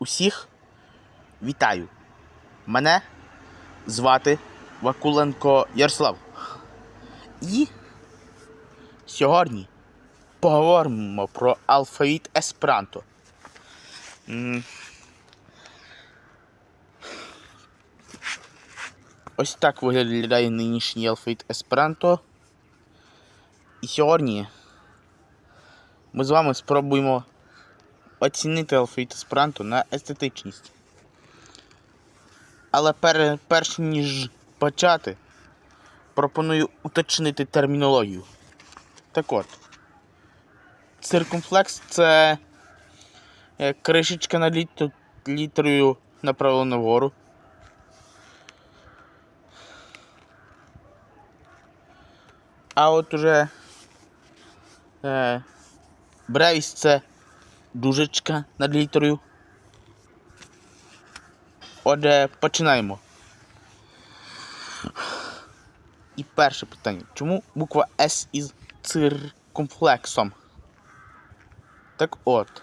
Усіх вітаю. Мене звати Вакуленко Ярослав. І сьогодні поговоримо про алфавіт Есперанто. Ось так виглядає нинішній алфавіт Есперанто. І сьогодні ми з вами спробуємо оцінити алфавіт Есперанто на естетичність. Але пер, перш ніж почати, пропоную уточнити термінологію. Так от, циркумфлекс це е, кришечка над літ- літерою направлена вгору. А от уже е, бревіс це дужечка над літерою. Отже, починаємо. І перше питання. Чому буква С із циркумфлексом? Так от.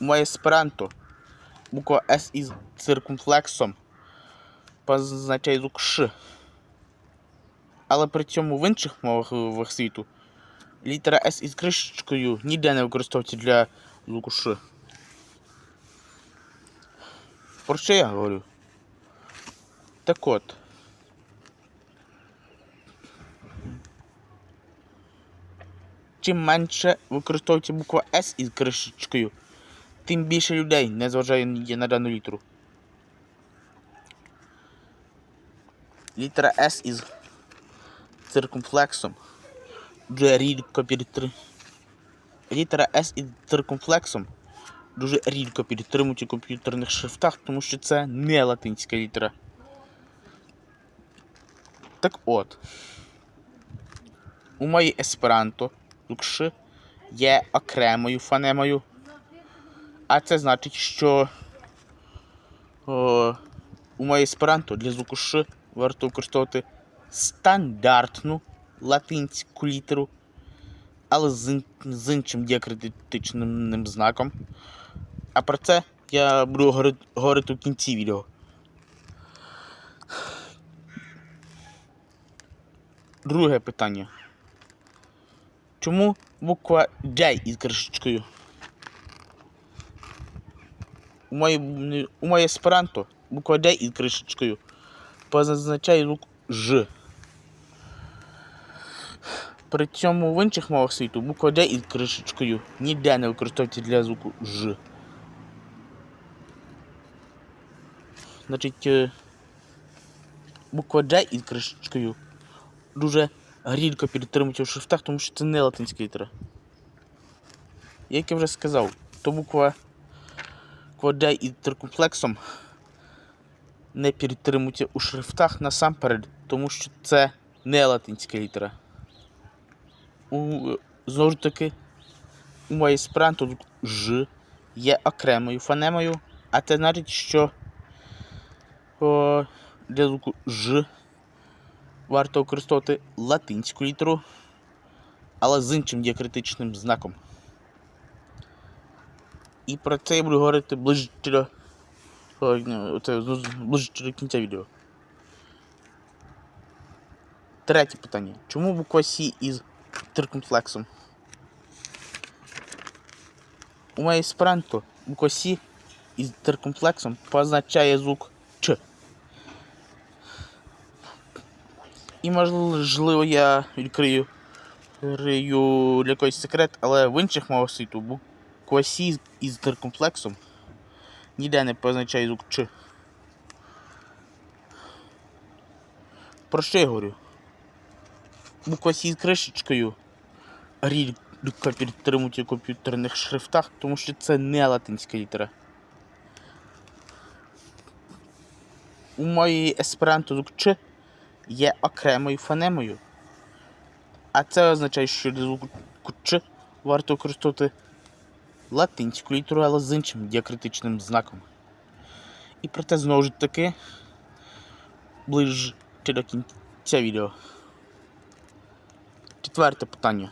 У есперанто буква С із циркумфлексом позначає звук Ш. Але при цьому в інших мовах світу літера С із кришечкою ніде не використовується для звуку Ш. Про що я говорю? Так от. Чим менше використовується буква С із кришечкою, тим більше людей не зважає на дану літеру. Літера С із циркумфлексом дуже рідко підтримує. Літера С із циркумфлексом дуже рідко підтримують у комп'ютерних шрифтах, тому що це не латинська літера. Так от, у моїй есперанто звук є окремою фонемою. А це значить, що о, у моїй есперанто для звуку «ш» варто використовувати стандартну латинську літеру, але з, з іншим діакритичним знаком. А про це я буду говорити, говорити в кінці відео. Друге питання. Чому буква J із кришечкою? У моїй, у моїй есперанто буква J із кришечкою позначає звук Ж. При цьому в інших мовах світу буква Д із кришечкою ніде не використовується для звуку Ж. Значить, е, буква J із кришечкою дуже рідко підтримується в шрифтах, тому що це не латинська літера. Як я вже сказав, то буква, J із циркумфлексом не підтримується у шрифтах насамперед, тому що це не латинська літера. Знову ж таки, у моїй есперанто Ж є окремою фонемою, а це значить, що о, для звуку Ж варто використовувати латинську літеру, але з іншим діакритичним знаком. І про це я буду говорити ближче до, ближче до кінця відео. Третє питання. Чому буква С із циркумфлексом? У моїй есперанто буква С із циркумфлексом позначає звук Ч. І можливо я відкрию відкрию для когось секрет, але в інших мовах світу С із циркумфлексом ніде не позначає звук Ч. Про що я говорю? Буква С із кришечкою рідко підтримують у комп'ютерних шрифтах, тому що це не латинська літера. У моїй есперанто звук Ч є окремою фонемою. А це означає, що для варто використовувати латинську літеру, але з іншим діакритичним знаком. І проте знову ж таки ближче до кінця відео. Четверте питання.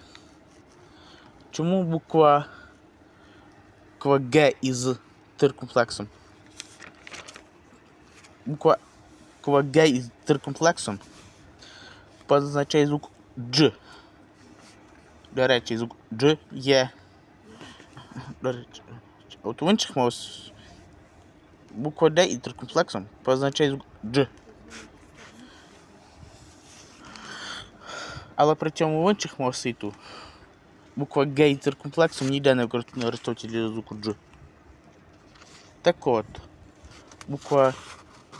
Чому буква, буква Г із циркумфлексом. Буква, буква Г із циркумфлексом позначає звук Дж. До речі, звук Дж є. До речі, от в інших мовах буква Д із циркумфлексом позначає звук Дж. Але при цьому в інших мовах світу буква Г із циркумфлексом ніде не використовується звуку Дж. Так от, буква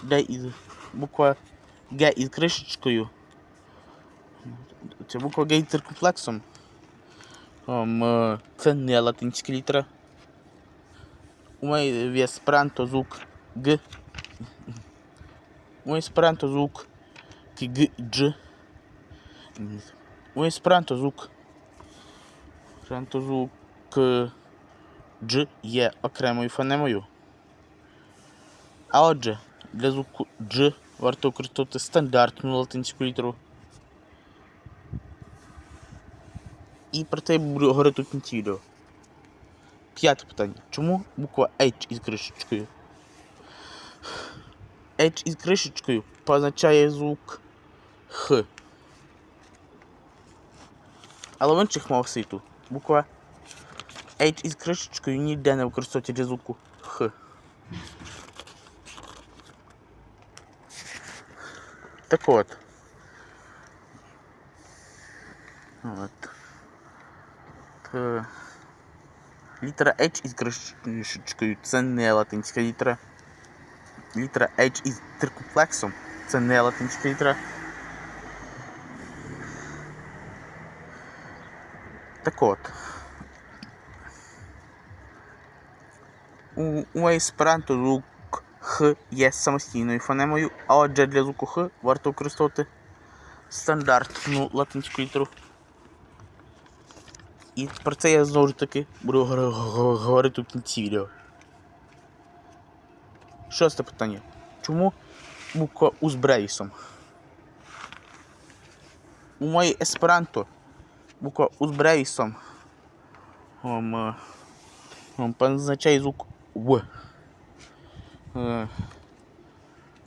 Д із буква Г із кришечкою. Це буква Г із циркумфлексом. Ом, е, це не латинська літера. У мене в есперанто звук Г. У есперанто звук Г Дж. У есперанто звук звук е, Дж є окремою фонемою. А отже, для звуку Дж варто використовувати стандартну латинську літеру. І про це я буду говорити у кінці відео. П'яте питання. Чому буква H із кришечкою? H із кришечкою позначає звук Х. Але в інших мовах світу буква H із кришечкою ніде не використовується для звуку Х. Так от. От. Т- Літера H із кришечкою це не латинська літера. Літера H із циркумфлексом це не латинська літера. Так от. У, у есперанто звук Х є самостійною фонемою, а отже для звуку Х варто використовувати стандартну латинську літеру. І про це я знову ж таки буду говорити у кінці відео. Шосте питання. Чому буква У з брейсом? У моїй есперанто брейсом ом, е, ом, позначає звук В. Е,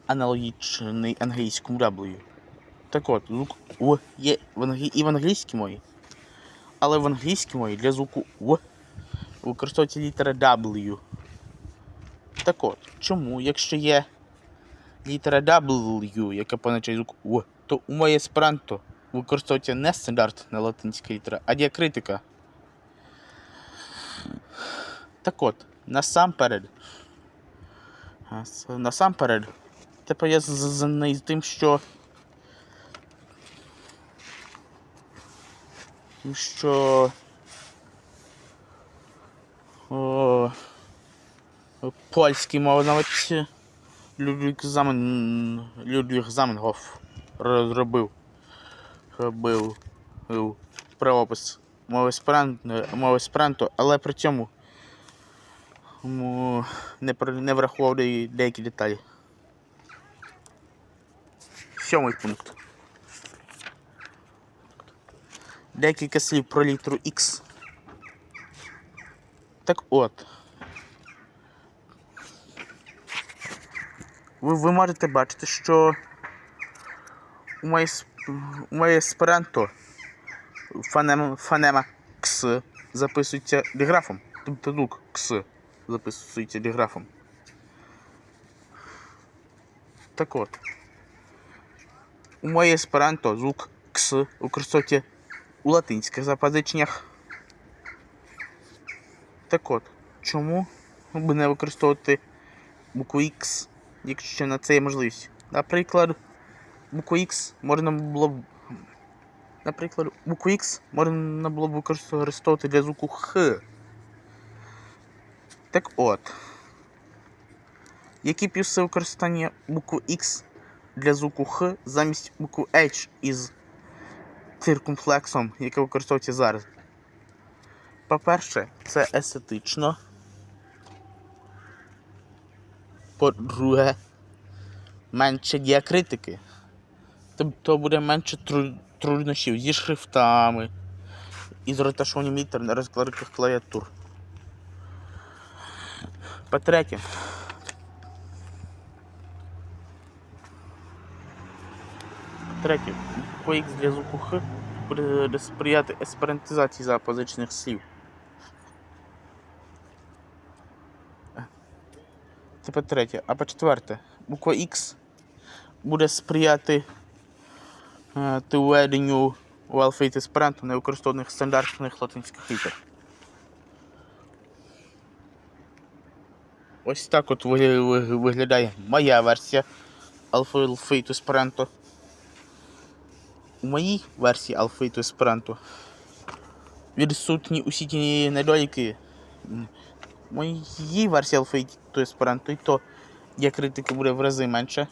аналогічний англійському W. Так от, звук В є в англі... і в англійській мові. Але в англійській мові для звуку В використовується літера W. Так от, чому, якщо є літера W, яка позначає звук В, то у моєї есперанто використовується не стандартна латинська літера, а діакритика. Так от, насамперед. Насамперед. Тепер я за тим, що. Тим, що. О, польський мовознавець Людвіг Замен, Людвіг Заменгоф розробив робив, робив правопис мови мови есперанто, але при цьому не, не врахував деякі- деталі. Сьомий пункт. Декілька слів про літеру X. Так от. Ви, ви можете бачити, що у моїй, у моїй есперанто фонема, фонема Кс записується диграфом. Тобто звук Кс записується диграфом. Так от. У моїй есперанто звук Кс використовується у латинських запозиченнях. Так от, чому би не використовувати букву X, якщо на це є можливість? Наприклад, букву X можна було б. Наприклад, букву X можна було б використовувати для звуку Х. Так от. Які плюси використання букви X для звуку Х замість букви H із циркумфлексом, яке використовується зараз? По-перше, це естетично. По-друге, менше діакритики. Тобто буде менше труднощів зі шрифтами і з розташуванням розкладках клавіатур. По-третє. Третє. Буква X для звуку Х буде сприяти есперантизації запозичених слів. Це по-третє. А по-четверте, буква X буде сприяти ти введенню у алфавіт есперанто невикористовуваних стандартних латинських літер. Ось так от виглядає моя версія алфавіту есперанто. У моїй версії алфавіту есперанто відсутні усі ті недоліки. Моїй версії алфавіту есперанто і то для критики буде в рази менше.